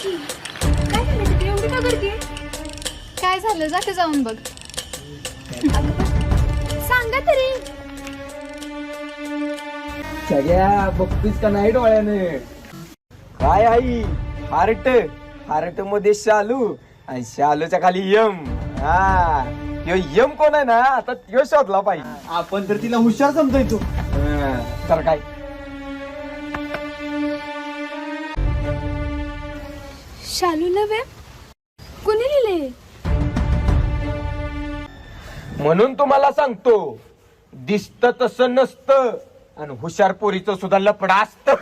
की. काय झालं? तिथे एवढी का गर्दी? आहे? काय झालं? जा की जाऊन बघ. सगळ्या बघतीस का नाही डोळ्याने? काय आई? हार्ट. हार्टमध्ये शालू आणि शालूच्या खाली यम. हा. यो यम कोण आहे ना? आता त्यो शोधला पाहिजे. आपण तर तिला हुशार समजाय तू हा, तर काय? शालू नव्हे? कुणी लिहिले? म्हणून तुम्हाला सांगतो दिसत तसं नसतं. आणि हुशार पोरीचं सुद्धा लपडा असतं.